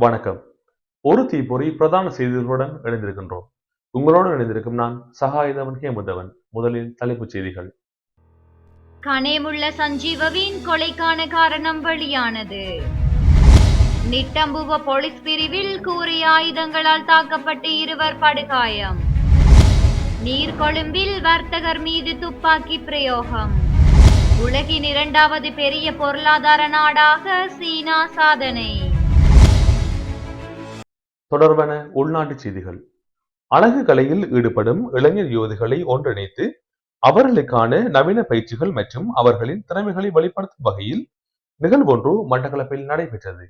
வணக்கம். ஒரு தீப்பொறி பிரதான செய்திகளுடன் இணைந்திருக்கின்றோம். உங்களோடு இணைந்திருக்கும் நான் சகாயுதவன் ஹேமுதவன். முதலில் தலைப்புச் செய்திகள். கனேமுள்ள சஞ்சீவவின் கொலைக்கான காரணம் வெளியானது. நிட்டம்புவ போலீஸ் பிரிவில் கூறிய ஆயுதங்களால் தாக்கப்பட்டு இருவர் படுகாயம். நீர்கொழும்பில் வர்த்தகர் மீது துப்பாக்கி பிரயோகம். உலகின் இரண்டாவது பெரிய பொருளாதார நாடாக சீனா சாதனை. தொடர்பான உள்நாட்டு செய்திகள். அழகு கலையில் ஈடுபடும் இளைஞர் யுவதிகளை ஒன்றிணைத்து அவர்களுக்கான நவீன பயிற்சிகள் மற்றும் அவர்களின் திறமைகளை வெளிப்படுத்தும் வகையில் நிகழ்வொன்று மட்டக்களப்பில் நடைபெற்றது.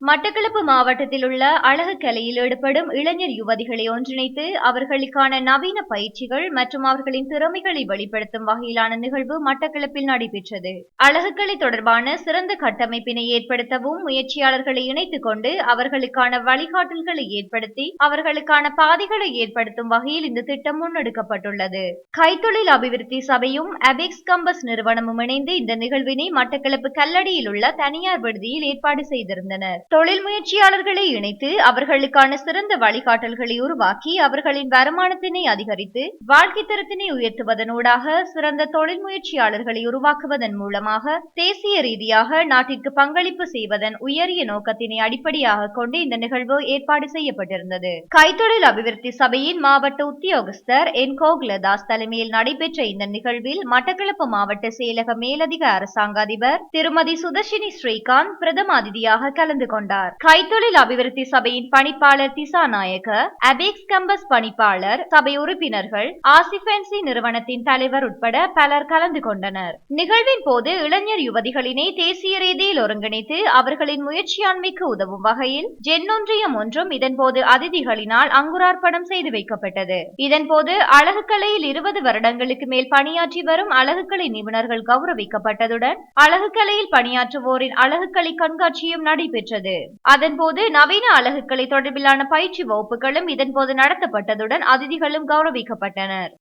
மட்டக்களப்பு மாவட்டத்தில் உள்ள அழகு கலையில் ஈடுபடும் இளைஞர் யுவதிகளை ஒன்றிணைத்து அவர்களுக்கான நவீன பயிற்சிகள் மற்றும் அவர்களின் திறமைகளை வெளிப்படுத்தும் வகையிலான நிகழ்வு மட்டக்களப்பில் நடைபெற்றது. அழகுக்கலை தொடர்பான சிறந்த கட்டமைப்பினை ஏற்படுத்தவும் முயற்சியாளர்களை இணைத்துக் கொண்டு அவர்களுக்கான வழிகாட்டல்களை ஏற்படுத்தி அவர்களுக்கான பாதைகளை ஏற்படுத்தும் வகையில் இந்த திட்டம் முன்னெடுக்கப்பட்டுள்ளது. கைத்தொழில் அபிவிருத்தி சபையும் அபெக்ஸ் கம்பஸ் நிறுவனமும் இணைந்து இந்த நிகழ்வினை மட்டக்களப்பு கல்லடியில் உள்ள தனியார் விடுதியில் ஏற்பாடு செய்திருந்தனர். தொழில் முயற்சியாளர்களை இணைத்து அவர்களுக்கான சிறந்த வழிகாட்டல்களை உருவாக்கி அவர்களின் வருமானத்தினை அதிகரித்து வாழ்க்கை தரத்தினை உயர்த்துவதனூடாக சிறந்த தொழில் முயற்சியாளர்களை உருவாக்குவதன் மூலமாக தேசிய ரீதியாக நாட்டிற்கு பங்களிப்பு செய்வதன் உயரிய நோக்கத்தினை அடிப்படையாக கொண்டு இந்த நிகழ்வு ஏற்பாடு செய்யப்பட்டிருந்தது. கைத்தொழில் அபிவிருத்தி சபையின் மாவட்ட உத்தியோகஸ்தர் என். கோகுலதாஸ் தலைமையில் நடைபெற்ற இந்த நிகழ்வில் மட்டக்களப்பு மாவட்ட செயலக மேலதிக அரசாங்க அதிபர் திருமதி சுதர்ஷினி ஸ்ரீகாந்த் பிரதம அதிதியாக கலந்து கொண்டார். கைத்தொழில் அபிவிருத்தி சபையின் பணிப்பாளர் திசா நாயக்க அபெக்ஸ் கம்பஸ் பணிப்பாளர் சபை உறுப்பினர்கள் ஆசிபென்சி நிறுவனத்தின் தலைவர் உட்பட பலர் கலந்து கொண்டனர். நிகழ்வின் போது இளைஞர் யுவதிகளினை தேசிய ரீதியில் ஒருங்கிணைத்து அவர்களின் முயற்சியாண்மைக்கு உதவும் வகையில் ஜென்னொன்றியம் ஒன்றும் இதன்போது அதிதிகளினால் அங்குரார்ப்பணம் செய்து வைக்கப்பட்டது. இதன்போது அழகுக்கலையில் இருபது வருடங்களுக்கு மேல் பணியாற்றி வரும் அழகுக்கலை நிபுணர்கள் கௌரவிக்கப்பட்டதுடன் அழகுக்கலையில் பணியாற்றுவோரின் அழகுக்கலை கண்காட்சியும் நடைபெற்றது. அதன்போது நவீன அழகுக்கலை தொடர்பிலான பயிற்சி வகுப்புகளும் இதன்போது நடத்தப்பட்டதுடன் அதிதிகளும் கௌரவிக்கப்பட்டனர்.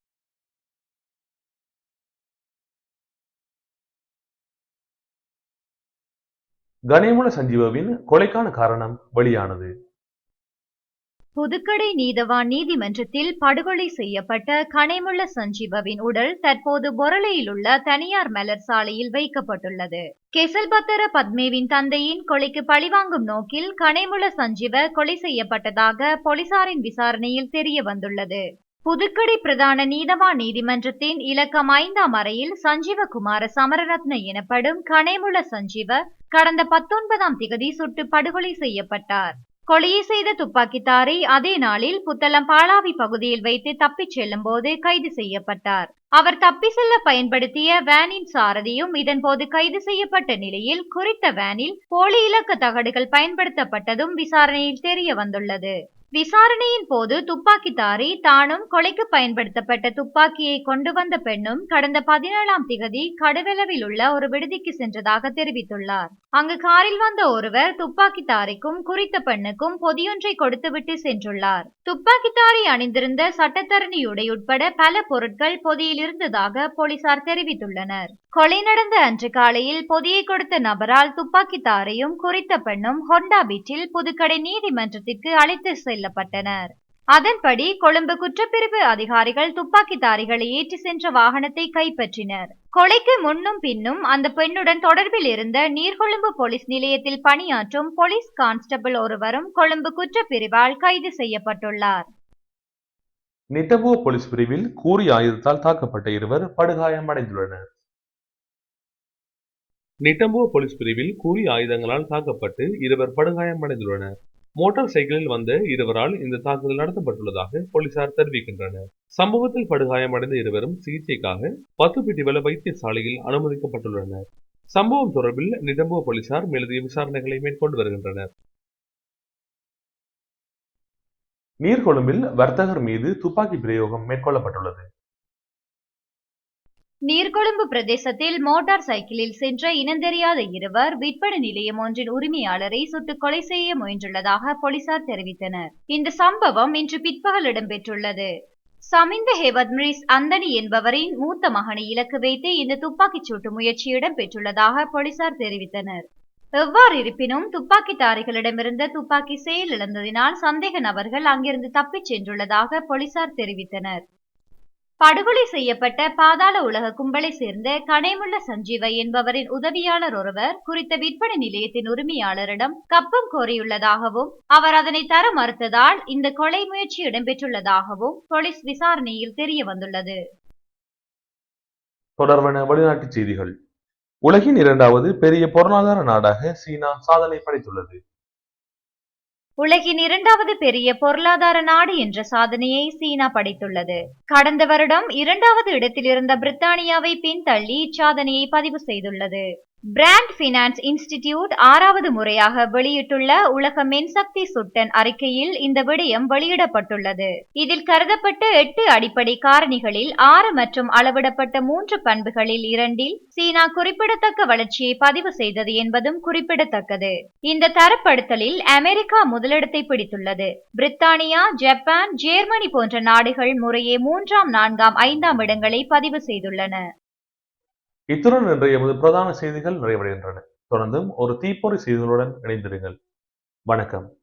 கணேமுல சஞ்சீவவின் கொலைக்கான காரணம் வெளியானது. புதுக்கடை நீதவான் நீதிமன்றத்தில் படுகொலை செய்யப்பட்ட கனைமுள்ள சஞ்சீவவின் உடல் தற்போது பொரளையில் உள்ள தனியார் மலர் சாலையில் வைக்கப்பட்டுள்ளது. கெசல்பத்தர பத்மேவின் தந்தையின் கொலைக்கு பழிவாங்கும் நோக்கில் கனைமுள்ள சஞ்சீவ கொலை செய்யப்பட்டதாக போலீசாரின் விசாரணையில் தெரிய வந்துள்ளது. புதுக்கடை பிரதான நீதவான் நீதிமன்றத்தின் இலக்கம் ஐந்தாம் அறையில் சஞ்சீவகுமார சமரரத்ன எனப்படும் கனைமுள்ள சஞ்சீவ கடந்த பத்தொன்பதாம் திகதி சுட்டு படுகொலை செய்யப்பட்டார். கொலையை செய்த துப்பாக்கித்தாரை அதே நாளில் புத்தளம் பாலாவி பகுதியில் வைத்து தப்பிச் செல்லும் போது கைது செய்யப்பட்டார். அவர் தப்பி செல்ல பயன்படுத்திய வேனின் சாரதியும் இதன்போது கைது செய்யப்பட்ட நிலையில் குறித்த வேனில் போலி இலக்க தகடுகள் பயன்படுத்தப்பட்டதும் விசாரணையில் தெரிய வந்துள்ளது. விசாரணையின் போது துப்பாக்கித்தாரி தானும் கொலைக்கு பயன்படுத்தப்பட்ட துப்பாக்கியை கொண்டு வந்த பெண்ணும் கடந்த பதினேழாம் திகதி கடுவெளவில் உள்ள ஒரு விடுதிக்கு சென்றதாக தெரிவித்துள்ளார். அங்கு காரில் வந்த ஒருவர் துப்பாக்கிதாரிக்கும் குறித்த பெண்ணுக்கும் பொதியொன்றை கொடுத்துவிட்டு சென்றுள்ளார். துப்பாக்கித்தாரி அணிந்திருந்த சட்டத்தரணியுடை உட்பட பல பொருட்கள் பொதியில் இருந்ததாக போலீசார் தெரிவித்துள்ளனர். கொலை நடந்த அன்று காலையில் பொதியை கொடுத்த நபரால் துப்பாக்கித்தாரையும் குறித்த பெண்ணும் ஹொண்டா பீச்சில் புதுக்கடை நீதிமன்றத்திற்கு அழைத்து செல்ல செல்லப்பட்டனர் அதன்படி கொழும்பு குற்றப்பிரிவு அதிகாரிகள் துப்பாக்கிதாரிகளை ஏற்றி சென்ற வாகனத்தை கைப்பற்றினர். கொலைக்கு முன்னும் பின்னும் அந்த பெண்ணுடன் தொடர்பில் இருந்த நீர்கொழும்பு போலீஸ் நிலையத்தில் பணியாற்றும் போலீஸ் கான்ஸ்டபிள் ஒருவரும் கொழும்பு குற்றப்பிரிவால் கைது செய்யப்பட்டுள்ளார். நிட்டபுவ போலீஸ் பிரிவில் கூறிய ஆயுதத்தால் தாக்கப்பட்ட இருவர் படுகாயமடைந்துள்ளனர் நிட்டம்புவ போலீஸ் பிரிவில் கூறிய ஆயுதங்களால் தாக்கப்பட்டு இருவர் படுகாயமடைந்துள்ளனர் மோட்டார் சைக்கிளில் வந்த இருவரால் இந்த தாக்குதல் நடத்தப்பட்டுள்ளதாக போலீசார் தெரிவிக்கின்றனர். சம்பவத்தில் படுகாயமடைந்த இருவரும் சிகிச்சைக்காக பத்துப்பிட்டிவள வைத்தியசாலையில் அனுமதிக்கப்பட்டுள்ளனர். சம்பவம் தொடர்பில் நிதம்போ போலீசார் மேலதிக விசாரணைகளை மேற்கொண்டு வருகின்றனர். நீர்கொழும்பில் வர்த்தகர் மீது துப்பாக்கி பிரயோகம் மேற்கொள்ளப்பட்டுள்ளது. நீர்கொழும்பு பிரதேசத்தில் மோட்டார் சைக்கிளில் சென்ற இனந்தெரியாத இருவர் விற்பனை நிலையம் ஒன்றின் உரிமையாளரை சுட்டுக் கொலை செய்ய முயன்றுள்ளதாக போலீசார் தெரிவித்தனர். இந்த சம்பவம் இன்று பிற்பகல் இடம்பெற்றுள்ளது. சமிந்த ஹெவத்மிரிஸ் அந்தனி என்பவரின் மூத்த மகனை இலக்கு வைத்து இந்த துப்பாக்கிச் சூட்டு முயற்சி இடம்பெற்றுள்ளதாக போலீசார் தெரிவித்தனர். எவ்வாறு இருப்பினும் துப்பாக்கிதாரிகளிடமிருந்த துப்பாக்கி செயலிழந்ததினால் சந்தேக நபர்கள் அங்கிருந்து தப்பிச் சென்றுள்ளதாக போலீசார் தெரிவித்தனர். படுகொலை செய்யப்பட்ட பாதாள உலக கும்பலை சேர்ந்த கனைமுள்ள சஞ்சீவை என்பவரின் உதவியாளர் ஒருவர் குறித்த விற்பனை நிலையத்தின் உரிமையாளரிடம் கப்பம் கோரியுள்ளதாகவும் அவர் அதனை தர மறுத்ததால் இந்த கொலை முயற்சி இடம்பெற்றுள்ளதாகவும் போலீஸ் விசாரணையில் தெரிய வந்துள்ளது தொடர்பான வெளிநாட்டு செய்திகள். உலகின் இரண்டாவது பெரிய பொருளாதார நாடாக சீனா சாதனை படைத்துள்ளது. உலகின் இரண்டாவது பெரிய பொருளாதார நாடு என்ற சாதனையை சீனா படைத்துள்ளது. கடந்த வருடம் இரண்டாவது இடத்தில் இருந்த பிரித்தானியாவை பின்தள்ளி இச்சாதனையை பதிவு செய்துள்ளது. பிராண்ட் பினான்ஸ் இன்ஸ்டிடியூட் ஆறாவது முறையாக வெளியிட்டுள்ள உலக மென்சக்தி சுட்டன் அறிக்கையில் இந்த விடயம் வெளியிடப்பட்டுள்ளது. இதில் கருதப்பட்ட எட்டு அடிப்படை காரணிகளில் ஆறு மற்றும் அளவிடப்பட்ட மூன்று பண்புகளில் இரண்டில் சீனா குறிப்பிடத்தக்க வளர்ச்சியை பதிவு செய்தது என்பதும் குறிப்பிடத்தக்கது. இந்த தரப்படுத்தலில் அமெரிக்கா முதலிடத்தை பிடித்துள்ளது. பிரித்தானியா ஜப்பான் ஜேர்மனி போன்ற நாடுகள் முறையே மூன்றாம் நான்காம் ஐந்தாம் இடங்களை பதிவு செய்துள்ளன. இத்துடன் இன்றைய எமது பிரதான செய்திகள் நிறைவடைகின்றன. தொடர்ந்தும் ஒரு தீப்பொறி செய்திகளுடன் இணைந்திருங்கள். வணக்கம்.